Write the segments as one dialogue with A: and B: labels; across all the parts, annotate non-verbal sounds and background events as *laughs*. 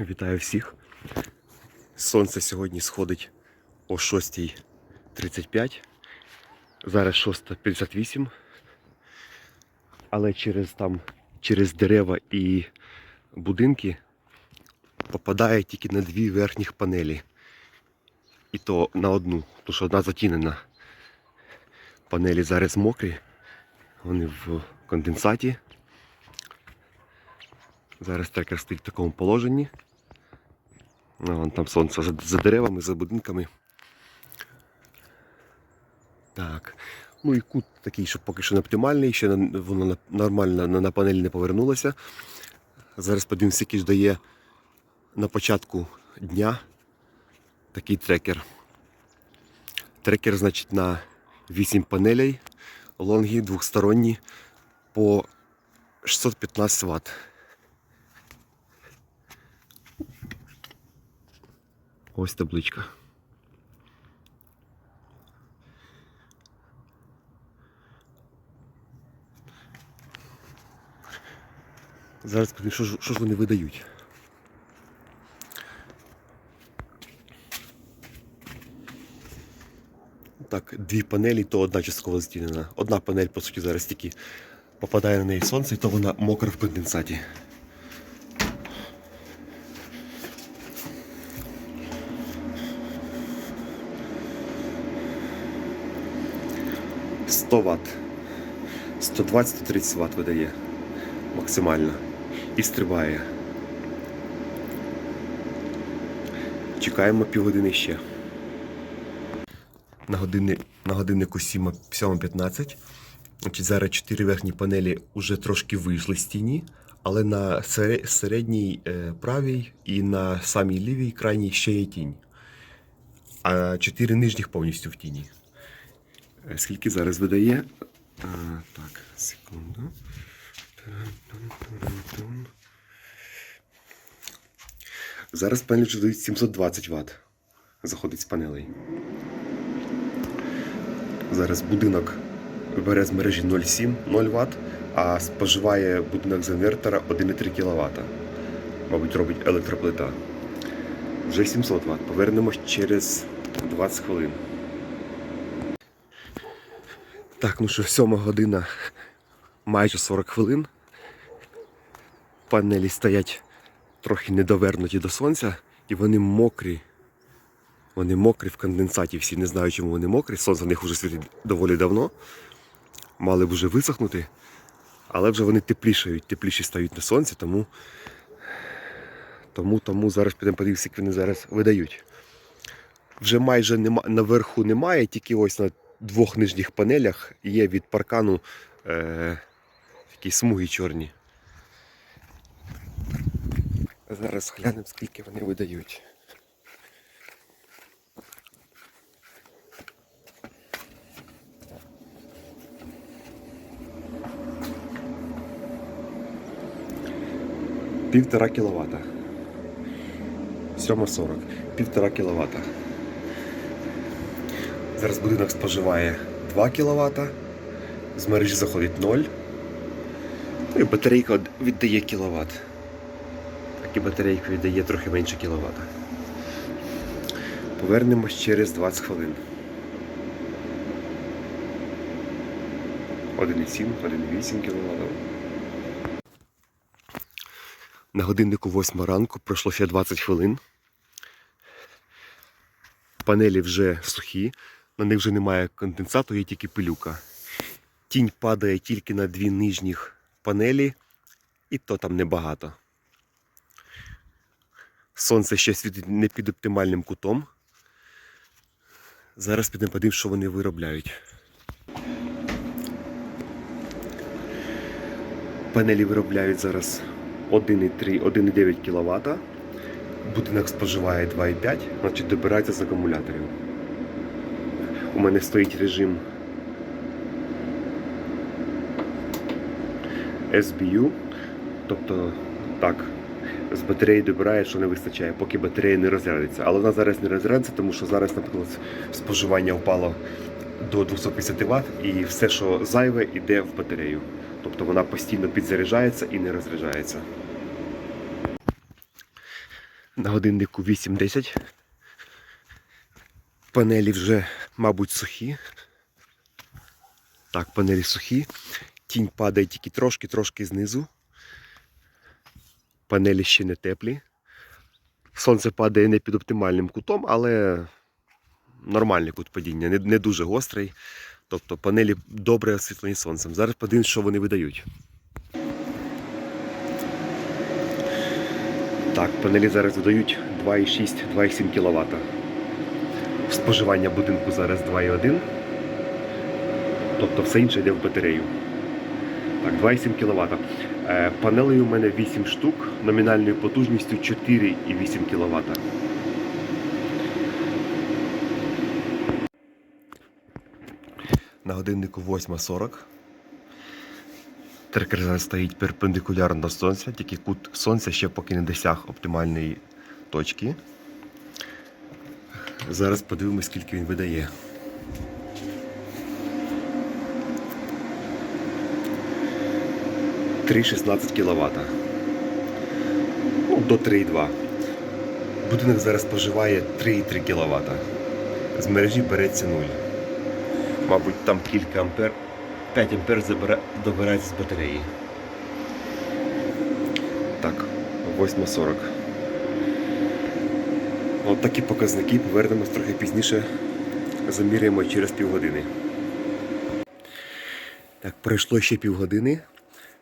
A: Вітаю всіх. Сонце сьогодні сходить о 6.35. Зараз 6.58. Але через там, через дерева і будинки попадає тільки на дві верхніх панелі. І то на одну, тому що одна затінена. Панелі зараз мокрі. Вони в конденсаті. Зараз трекер стоїть в такому положенні. Вон там сонце за, деревами, за будинками. Так. Ну і кут такий, що поки що не оптимальний, ще воно нормально на, панелі не повернулося. Зараз подивимося, який ж дає на початку дня такий трекер. Трекер, значить, на 8 панелей, лонги двохсторонні по 615 Вт. Ось табличка. Зараз подивимось, що, ж- що ж вони видають. Так, дві панелі, то одна частково затінена. Одна панель, по суті, зараз тільки попадає на неї сонце, і то вона мокра в конденсаті. – 100 Вт. 120-130 Вт видає максимально. І стрибає. Чекаємо півгодини ще. На, години, на годиннику 7 7.15. Значить, зараз 4 верхні панелі вже трошки вийшли з тіні, але на середній е, правій і на самій лівій крайній ще є тінь. А 4 нижніх повністю в тіні. Скільки зараз видає? А, так, секунду. Зараз панелі вже дають 720 Вт. Заходить з панелей. Зараз будинок бере з мережі 0,7 0 Вт, а споживає будинок з інвертора 1,3 кВт. Мабуть, робить електроплита. Вже 700 Вт. Повернемось через 20 хвилин. Так, ну що, сьома година, майже 40 хвилин. Панелі стоять трохи недовернуті до сонця, і вони мокрі. Вони мокрі в конденсаті всі. Не знаю, чому вони мокрі. Сонце на них вже світить доволі давно. Мали б вже висохнути, але вже вони теплішають, тепліші стають на сонці, тому, тому, тому зараз підемо подивитися, як вони зараз видають. Вже майже нема, наверху немає, тільки ось на двох нижніх панелях є від паркану е, такі смуги чорні. Зараз глянемо, скільки вони видають. Півтора кіловата. 7.40. Півтора кіловата. Зараз будинок споживає 2 кВт, з мережі заходить 0. Ну і батарейка віддає кВт. Так і батарейка віддає трохи менше кВт. Повернемось через 20 хвилин. 1,7, 1,8 кВт. На годиннику 8 ранку пройшло ще 20 хвилин. Панелі вже сухі, на них вже немає конденсату, є тільки пилюка. Тінь падає тільки на дві нижніх панелі, і то там небагато. Сонце ще світить не під оптимальним кутом. Зараз підемо подивимось, що вони виробляють. Панелі виробляють зараз 1,3, 1,9 кВт. Будинок споживає 2,5, значить добирається з акумуляторів. У мене стоїть режим SBU, тобто так, з батареї добирає, що не вистачає, поки батарея не розрядиться. Але вона зараз не розрядиться, тому що зараз, наприклад, споживання впало до 250 Вт і все, що зайве, йде в батарею. Тобто вона постійно підзаряджається і не розряджається. На годиннику 8.10. Панелі вже, мабуть, сухі. Так, панелі сухі. Тінь падає тільки трошки-трошки знизу. Панелі ще не теплі. Сонце падає не під оптимальним кутом, але нормальний кут падіння, не, не дуже гострий. Тобто панелі добре освітлені сонцем. Зараз подивимось, що вони видають. Так, панелі зараз видають 2,6-2,7 кВт. Споживання будинку зараз 2,1. Тобто все інше йде в батарею. Так, 2,7 кВт. Е, Панелей у мене 8 штук, номінальною потужністю 4,8 кВт. На годиннику 8.40. Трекер стоїть перпендикулярно до сонця, тільки кут сонця ще поки не досяг оптимальної точки. Зараз подивимось, скільки він видає. Три 16 кВт. Ну, до 3,2. Будинок зараз споживає 3,3 кВт. З мережі береться 0. Мабуть, там кілька ампер. 5 ампер добирається з батареї. Так, 8.40. От такі показники. Повернемось трохи пізніше. Заміряємо через півгодини. Так, пройшло ще півгодини.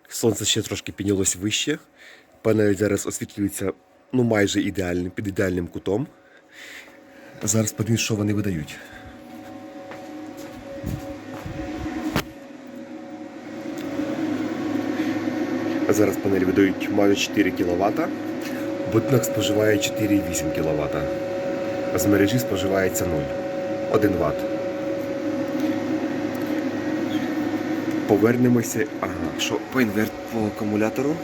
A: Сонце ще трошки піднялось вище. Панель зараз освітлюється ну, майже ідеальним, під ідеальним кутом. Зараз подивимось, що вони видають. Зараз панелі видають майже 4 кВт. Будинок споживає 4,8 кВт. З мережі споживається 0. 1 Вт. Повернемося. Ага, що по інверт по акумулятору?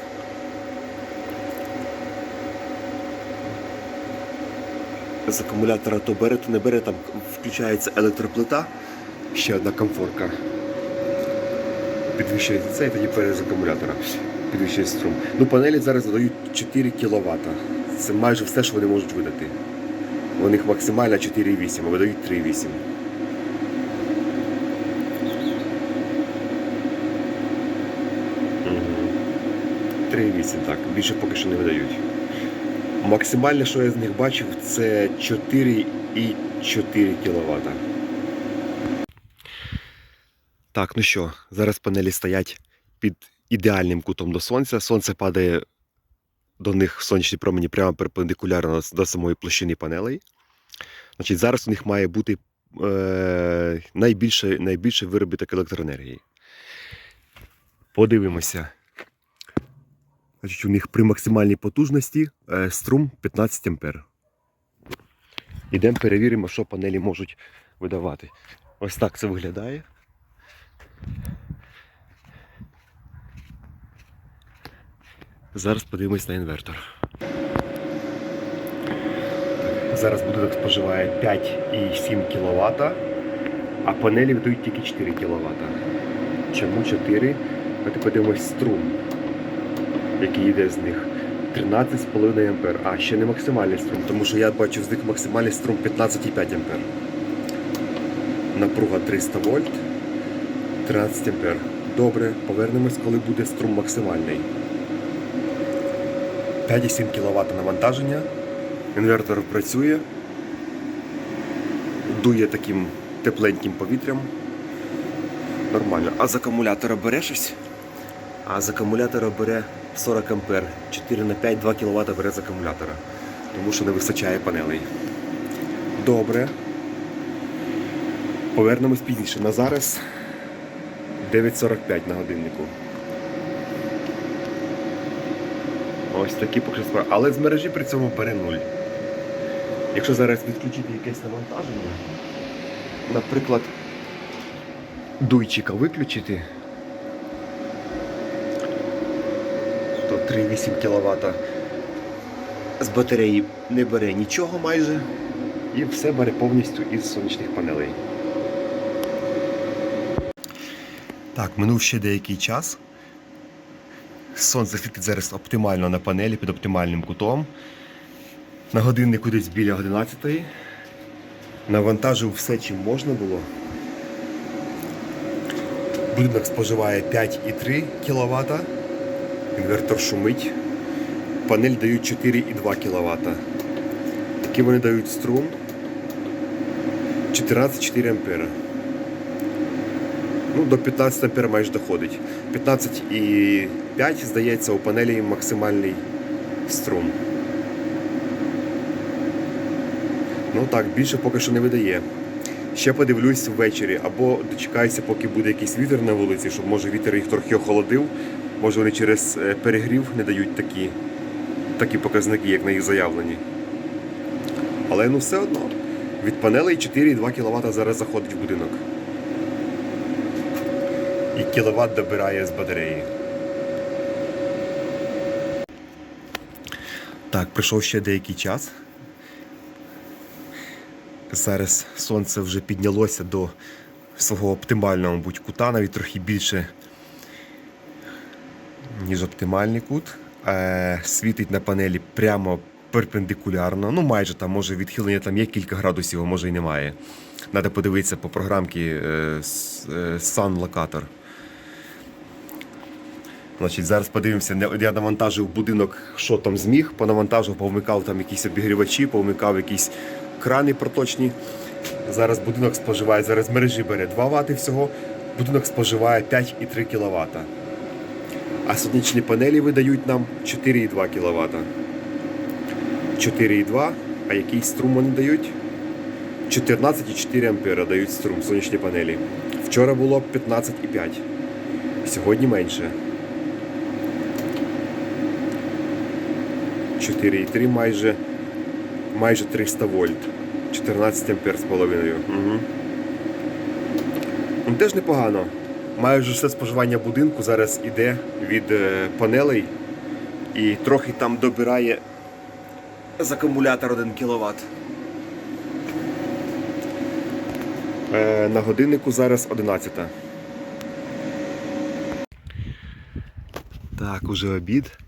A: З акумулятора то бере, то не бере, там включається електроплита, ще одна комфорка. Підвищується це і тоді перед з акумулятора підвищує струм. Ну, панелі зараз видають 4 кВт. Це майже все, що вони можуть видати. У них максимальна 4,8, а видають 3,8. Мгм. 3,8, так. Більше поки що не видають. Максимальне, що я з них бачив, це 4,4 кВт. Так, ну що, зараз панелі стоять під ідеальним кутом до сонця. Сонце падає до них сонячні промені прямо перпендикулярно до самої площини панелей. Значить, зараз у них має бути е, найбільший, найбільший виробіток електроенергії. Подивимося. Значить, у них при максимальній потужності е, струм 15 А. Ідемо перевіримо, що панелі можуть видавати. Ось так це виглядає. Зараз подивимось на інвертор. Зараз будинок споживає 5,7 кВт, а панелі видають тільки 4 кВт. Чому 4? Давайте подивимось струм, який йде з них. 13,5 А. А, ще не максимальний струм, тому що я бачу з них максимальний струм 15,5 А. Напруга 300 вольт, 13 А. Добре, повернемось, коли буде струм максимальний. 5,7 кВт навантаження. Інвертор працює, дує таким тепленьким повітрям. Нормально. А з акумулятора бере щось? А з акумулятора бере 40 А. 4 на 5, 2 кВт бере з акумулятора. Тому що не вистачає панелей. Добре. Повернемось пізніше. На зараз 9.45 на годиннику. Ось такі справи. Але з мережі при цьому бере нуль. Якщо зараз відключити якесь навантаження, наприклад, дуйчика виключити, то 3,8 кВт з батареї не бере нічого майже і все бере повністю із сонячних панелей. Так, минув ще деякий час. Сонце світить зараз оптимально на панелі під оптимальним кутом. На годиннику десь біля 11-ї. Навантажив все, чим можна було. Будинок споживає 5,3 кВт. Інвертор шумить. Панель дають 4,2 кВт. Такі вони дають струм 14,4 ампера. Ну, до 15 ампер майже доходить. 15,5 здається у панелі максимальний струм. Ну так, більше поки що не видає. Ще подивлюсь ввечері, або дочекаюся, поки буде якийсь вітер на вулиці, щоб може вітер їх трохи охолодив. Може вони через е, перегрів не дають такі, такі показники, як на їх заявлені. Але ну все одно. Від панелей 4,2 кВт зараз заходить в будинок. І кіловат добирає з батареї. Так, пройшов ще деякий час. Зараз сонце вже піднялося до свого оптимального, мабуть, кута, навіть трохи більше, ніж оптимальний кут. Е, світить на панелі прямо перпендикулярно. Ну, майже там, може, відхилення там є кілька градусів, а може і немає. Треба подивитися по програмці е, е, Sun Locator. Значить, зараз подивимося. Я навантажив будинок, що там зміг, понавантажив, повмикав там якісь обігрівачі, повмикав якісь крани проточні. Зараз будинок споживає, зараз мережі бере 2 Вт всього, будинок споживає 5,3 кВт. А сонячні панелі видають нам 4,2 кВт. 4,2, а який струм вони дають? 14,4 ампера дають струм сонячні панелі. Вчора було 15,5. Сьогодні менше. 4,3 майже, майже 300 вольт. 14 ампер з половиною. Угу. Ну, теж непогано. Майже все споживання будинку зараз іде від е, панелей і трохи там добирає з акумулятор 1 кВт. Е, на годиннику зараз 11. Так, уже обід.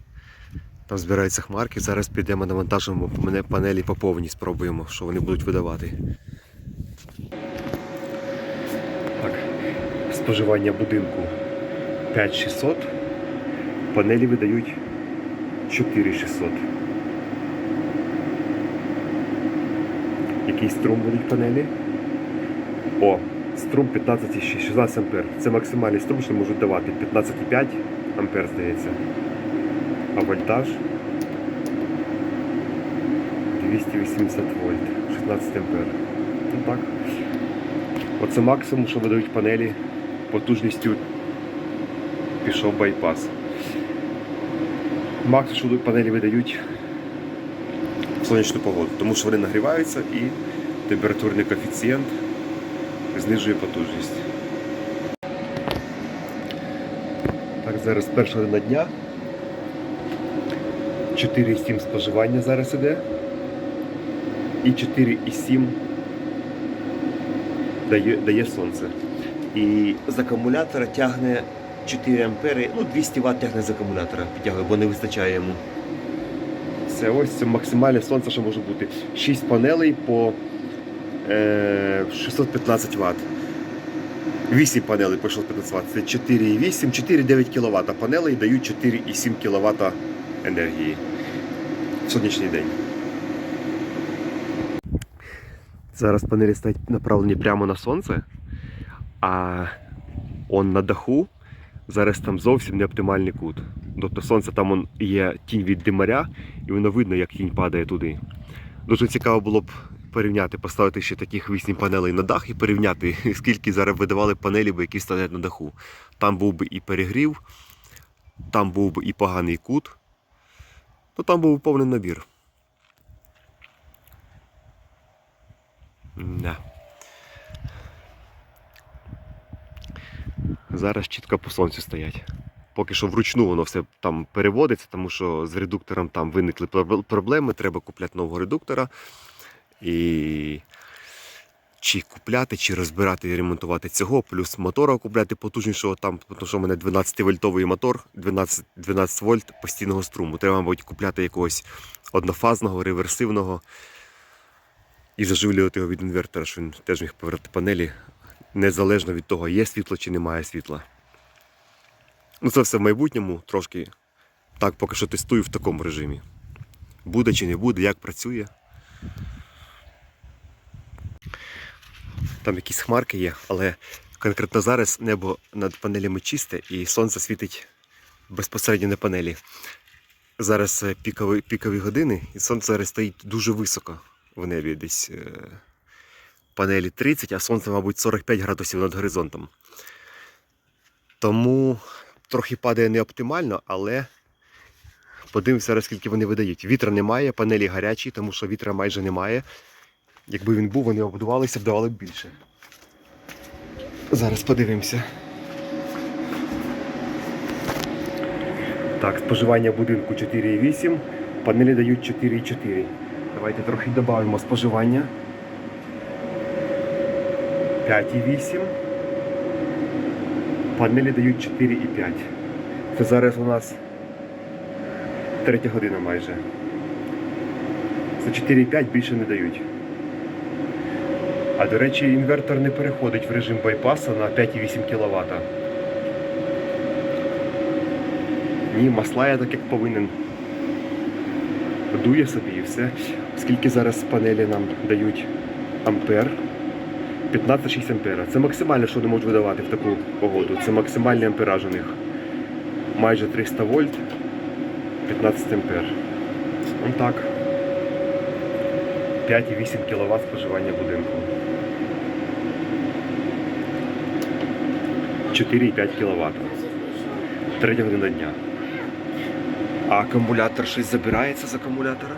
A: Там збираються хмарки. Зараз підемо навантажимо панелі по повній, спробуємо, що вони будуть видавати. Так, споживання будинку 5600. Панелі видають 4600. Який струм будуть панелі? О, струм 15 16 ампер. Це максимальний струм, що можуть давати. 15,5 ампер, здається. А вольтаж 280 вольт, 16 ампер. Ну так. Оце максимум, що видають панелі потужністю пішов байпас. Максимум, що панелі видають сонячну погоду, тому що вони нагріваються і температурний коефіцієнт знижує потужність. Так, зараз перша година дня. 4,7 споживання зараз іде. І 4,7 дає, дає сонце. І з акумулятора тягне 4 ампери, ну 200 Вт тягне з акумулятора, підтягує, бо не вистачає йому. Це ось це максимальне сонце, що може бути. 6 панелей по е, 615 Вт. 8 панелей по 615 Вт. Це 4,8, 4,9 кВт. Панелей дають 4,7 кВт енергії сонячний день. Зараз панелі стоять направлені прямо на сонце, а он на даху зараз там зовсім не оптимальний кут. Тобто сонце там он є тінь від димаря, і воно видно, як тінь падає туди. Дуже цікаво було б порівняти, поставити ще таких 8 панелей на дах і порівняти, *laughs* скільки зараз видавали панелі, які стоять на даху. Там був би і перегрів, там був би і поганий кут, то там був повний набір. Да. Зараз чітко по сонцю стоять. Поки що вручну воно все там переводиться, тому що з редуктором там виникли проблеми, треба купляти нового редуктора. І чи купляти, чи розбирати і ремонтувати цього, плюс мотора купляти потужнішого там, тому що в мене 12-вольтовий мотор, 12, 12 вольт постійного струму. Треба, мабуть, купляти якогось однофазного, реверсивного і заживлювати його від інвертора, щоб він теж міг повернути панелі незалежно від того, є світло чи немає світла. Ну, це все в майбутньому трошки так поки що тестую в такому режимі. Буде чи не буде, як працює. Там якісь хмарки є, але конкретно зараз небо над панелями чисте і сонце світить безпосередньо на панелі. Зараз е, пікові, пікові години, і сонце зараз стоїть дуже високо в небі, десь е, панелі 30, а сонце, мабуть, 45 градусів над горизонтом. Тому трохи падає не оптимально, але подивимося, скільки вони видають. Вітра немає, панелі гарячі, тому що вітра майже немає. Якби він був, вони обдувалися, б давали б більше. Зараз подивимося. Так, споживання будинку 4,8, панелі дають 4,4. Давайте трохи додамо споживання. 5,8. Панелі дають 4,5. Це зараз у нас третя година майже. За 4,5 більше не дають. А до речі, інвертор не переходить в режим байпасу на 5,8 кВт. Ні, масла я так як повинен. Дує собі і все. Скільки зараз панелі нам дають ампер? 15-6 ампера. Це максимальне, що вони можуть видавати в таку погоду. Це максимальний ампераж у них. Майже 300 вольт, 15 ампер. Вон так. 5,8 кВт споживання будинку. 4,5 кВт. Третя година дня. А акумулятор щось забирається з акумулятора?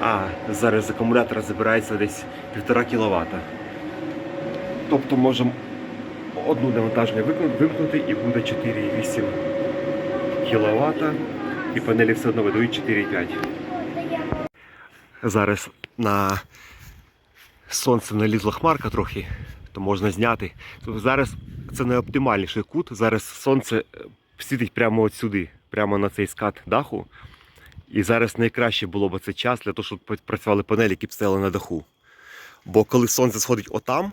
A: А, зараз з акумулятора забирається десь 1,5 кВт. Тобто можемо одну навантаження вимкнути і буде 4,8 кВт. І панелі все одно видають 4,5. Зараз на сонце налізла хмарка трохи, то можна зняти. Тобто Зараз це найоптимальніший кут. Зараз сонце е, світить прямо от сюди, прямо на цей скат даху. І зараз найкраще було б це час для того, щоб працювали панелі, які б стояли на даху. Бо коли сонце сходить отам,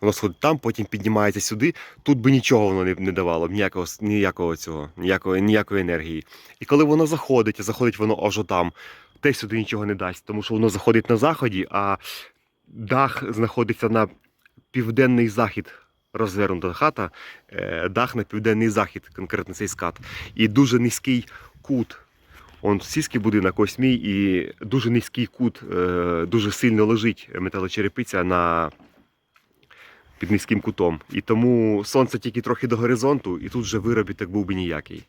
A: воно сходить там, потім піднімається сюди, тут би нічого воно не, давало, ніякого, ніякого цього, ніякої, ніякої енергії. І коли воно заходить, заходить воно аж отам, теж сюди нічого не дасть, тому що воно заходить на заході, а дах знаходиться на південний захід. Розвернута хата, е, дах на південний захід, конкретно цей скат. І дуже низький кут. Он сільський будинок, ось мій, і дуже низький кут, е, дуже сильно лежить металочерепиця на під низьким кутом. І тому сонце тільки трохи до горизонту, і тут вже виробіток був би ніякий.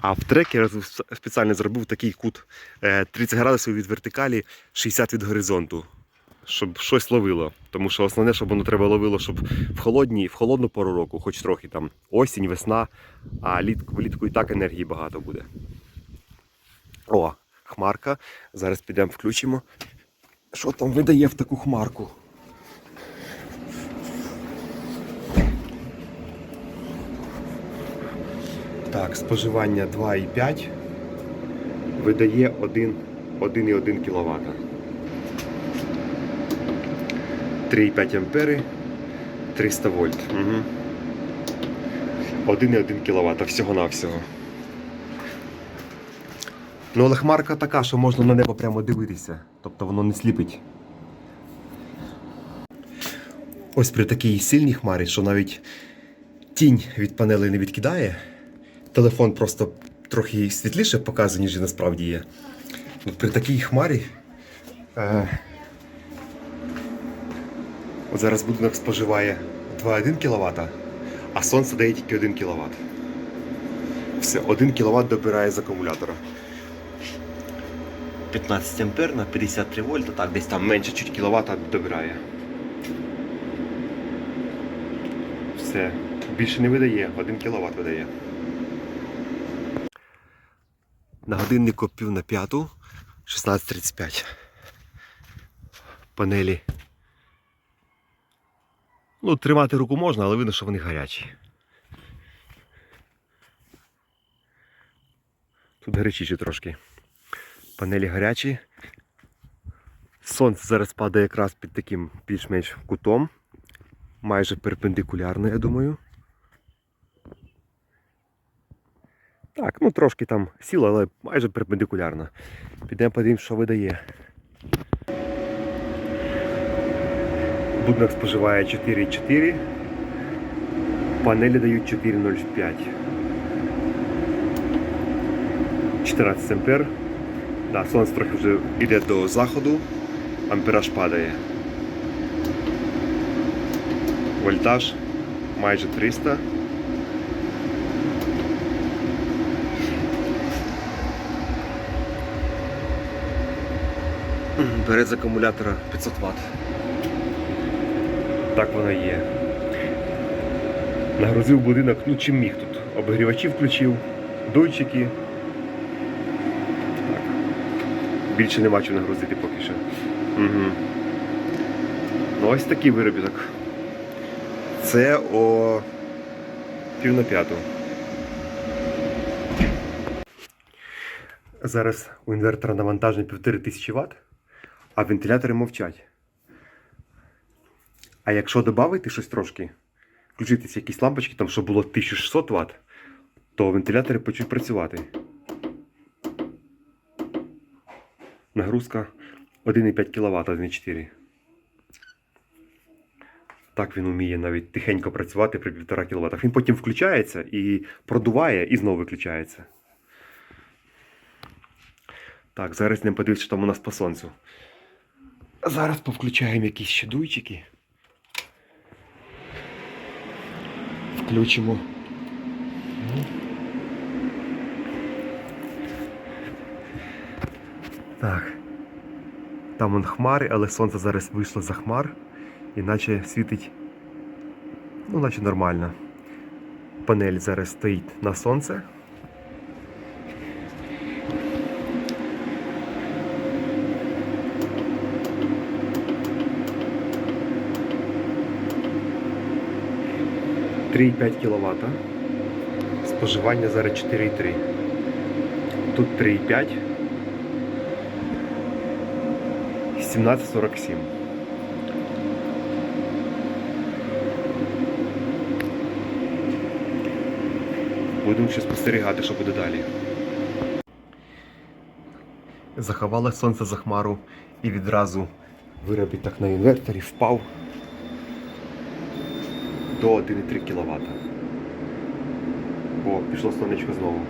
A: А в трекі я спеціально зробив такий кут е, 30 градусів від вертикалі, 60 від горизонту, щоб щось ловило. Тому що основне, щоб воно треба ловило, щоб в холодні, в холодну пору року, хоч трохи там осінь, весна, а літку, влітку і так енергії багато буде. О, хмарка. Зараз підемо включимо. Що там видає в таку хмарку? Так, споживання 2,5 видає 1,1 кВт. 3,5 ампери, 300 вольт. Угу. 1,1 кВт всього-навсього. Ну, але хмарка така, що можна на небо прямо дивитися. Тобто воно не сліпить. Ось при такій сильній хмарі, що навіть тінь від панелей не відкидає. Телефон просто трохи світліше показує, ніж він насправді є. При такій хмарі. Е, от зараз будинок споживає 2,1 кВт, а сонце дає тільки 1 кВт. Все, 1 кВт добирає з акумулятора. 15 ампер на 53 вольта, так, десь там менше чуть кіловат добирає. Все. Більше не видає, 1 кВт видає. На годиннику пів на п'яту, 16.35. Панелі Ну, тримати руку можна, але видно, що вони гарячі. Тут гарячіші трошки. Панелі гарячі. Сонце зараз падає якраз під таким більш-менш кутом. Майже перпендикулярно, я думаю. Так, ну трошки там сіло, але майже перпендикулярно. Підемо подивимось, що видає. Будинок споживає 4,4. Панелі дають 4,05. 14 ампер. Да, сонце трохи вже йде до заходу, ампераж падає. Вольтаж майже 300. Мгм, Бере акумулятора 500 Вт. Так воно є. Нагрузив будинок, ну чим міг тут. Обігрівачі включив, дуйчики. Так. Більше нема чого нагрузити поки що. Угу. Ну ось такий виробіток. Це о пів на п'яту. Зараз у інвертора навантаження 1500 Вт, а вентилятори мовчать. А якщо додати щось трошки, включитися якісь лампочки, там, щоб було 1600 Вт, то вентилятори почнуть працювати. Нагрузка 1,5 кВт, 1,4. Так він вміє навіть тихенько працювати при 1,5 кВт. Він потім включається і продуває, і знову виключається. Так, зараз не подивитися, що там у нас по сонцю. Зараз повключаємо якісь ще дуйчики. Включимо. Так. Там он хмари, але сонце зараз вийшло за хмар, іначе світить, ну, наче нормально. Панель зараз стоїть на сонце. – 3,5 кВт. Споживання зараз 4,3. Тут 3,5. 17,47. Будемо ще спостерігати, що буде далі. Заховалось сонце за хмару і відразу виробіток на інверторі впав до 1,3 кВт. О, пішло сонечко знову.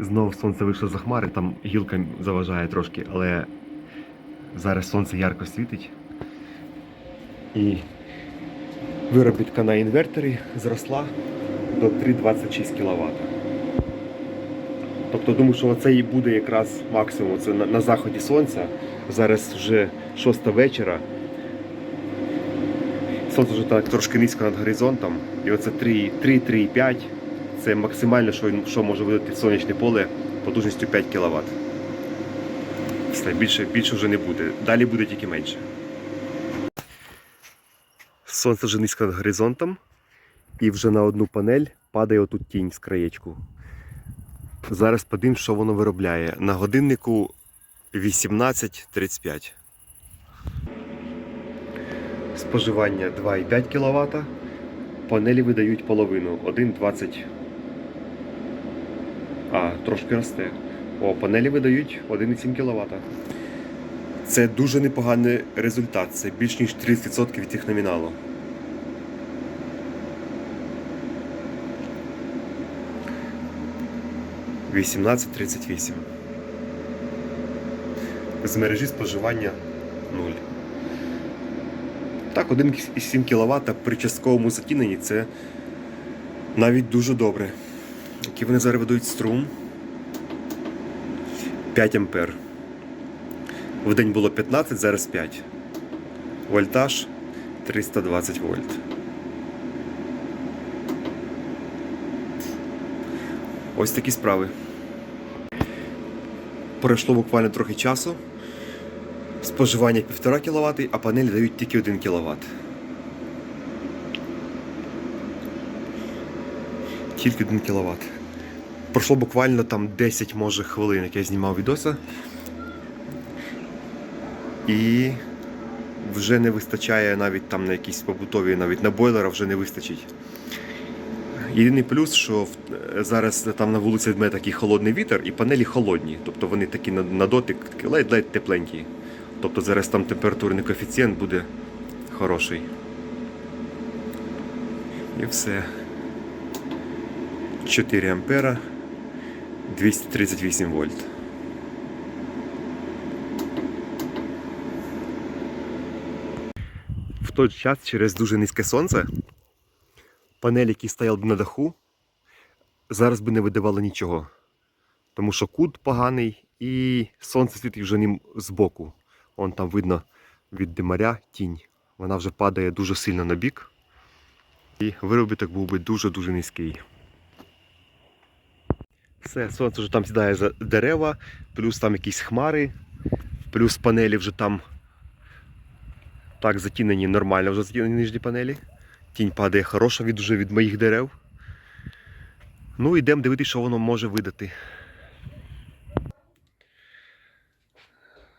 A: Знову сонце вийшло за хмари, там гілка заважає трошки, але зараз сонце ярко світить. І виробітка на інверторі зросла до 3,26 кВт. Тобто думаю, що це і буде якраз максимум. Це на, на заході сонця. Зараз вже 6 вечора. Сонце вже так трошки низько над горизонтом. І оце 3-3,5 це максимально, що, що може видати сонячне поле потужністю 5 кВт. Все, більше, більше вже не буде. Далі буде тільки менше. Сонце вже низько над горизонтом. І вже на одну панель падає отут тінь з краєчку. Зараз подивимось, що воно виробляє. На годиннику 18.35. Споживання 2,5 кВт. Панелі видають половину 1,20. А, трошки росте. О, панелі видають 1,7 кВт. Це дуже непоганий результат. Це більш ніж 30% від їх номіналу. Вісімнадцять тридцять вісім. З мережі споживання 0. Так, 1,7 кВт при частковому затіненні це навіть дуже добре. Які вони зараз ведуть струм 5 ампер. В день було 15, зараз 5. Вольтаж 320 вольт. Ось такі справи. Пройшло буквально трохи часу. Споживання 1,5 кВт, а панелі дають тільки 1 кВт. Тільки 1 кВт. Пройшло буквально там 10 може хвилин, як я знімав відоса. І вже не вистачає навіть там на якісь побутові, навіть на бойлера вже не вистачить. Єдиний плюс, що в- зараз там на вулиці дме такий холодний вітер, і панелі холодні. Тобто вони такі на, дотик ледь-ледь тепленькі. Тобто зараз там температурний коефіцієнт буде хороший. І все. 4 ампера, 238 вольт. В той час через дуже низьке сонце панелі, які стояли б на даху, зараз би не видавали нічого. Тому що кут поганий і сонце світить вже ним збоку. Вон там видно від димаря тінь. Вона вже падає дуже сильно на бік. І виробіток був би дуже-дуже низький. Все, сонце вже там сідає за дерева, плюс там якісь хмари, плюс панелі вже там так затінені нормально, вже затінені нижні панелі. Тінь падає хороша від уже від моїх дерев. Ну, йдемо дивитися, що воно може видати.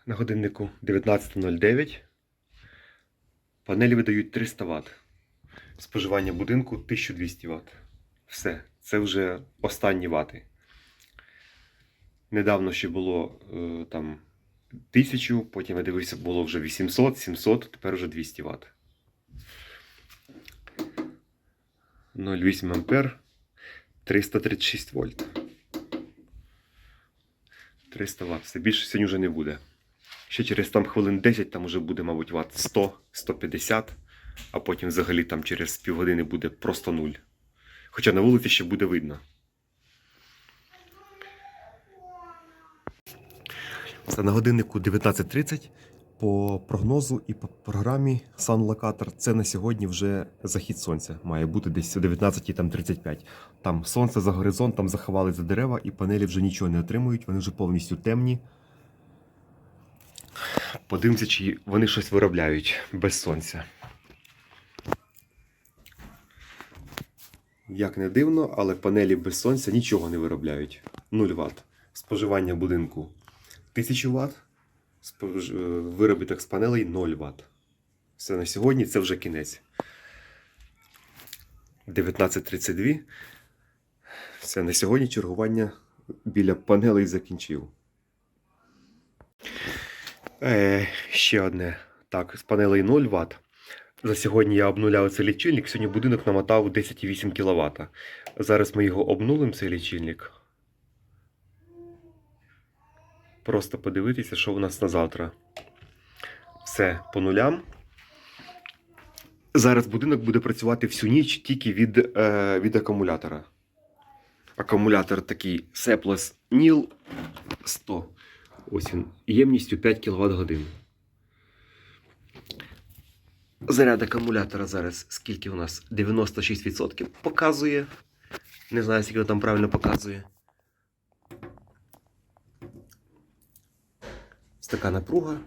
A: На годиннику 19.09. Панелі видають 300 Вт. Споживання будинку 1200 Вт. Все, це вже останні вати. Недавно ще було е, там 1000, потім я дивився, було вже 800, 700, тепер вже 200 Вт. 0,8 ампер, 336 вольт. 300 Вт. Все більше сьогодні вже не буде. Ще через там хвилин 10 там вже буде, мабуть, ватт 100, 150, а потім взагалі там через півгодини буде просто нуль. Хоча на вулиці ще буде видно. Це на годиннику 19.30. По прогнозу і по програмі Sun-Locator це на сьогодні вже захід сонця. Має бути десь о 19.35. Там сонце за горизонтом заховали за дерева, і панелі вже нічого не отримують, вони вже повністю темні. Подивимося, чи вони щось виробляють без сонця. Як не дивно, але панелі без сонця нічого не виробляють. 0 Вт. Споживання будинку 1000 Вт. Е, Виробіток з панелей 0 Вт. Все на сьогодні це вже кінець. 19.32. Все на сьогодні чергування біля панелей закінчив. Е, ще одне. Так, з панелей 0 Вт. За сьогодні я обнуляв цей лічильник. Сьогодні будинок намотав 10,8 кВт. Зараз ми його обнулимо, цей лічильник. Просто подивитися, що у нас на завтра. Все по нулям. Зараз будинок буде працювати всю ніч тільки від, е, від акумулятора. Акумулятор такий Seples NIL 100. Ось він. Ємністю 5 кВт годин. Заряд акумулятора зараз скільки у нас? 96% показує. Не знаю, скільки там правильно показує. Ось така напруга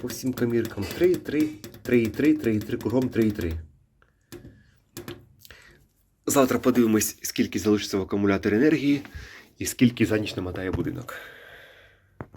A: по всім каміркам. 3,3, 3,3, 3,3, кругом 3,3. Завтра подивимось, скільки залишиться в акумуляторі енергії і скільки за ніч намотає будинок.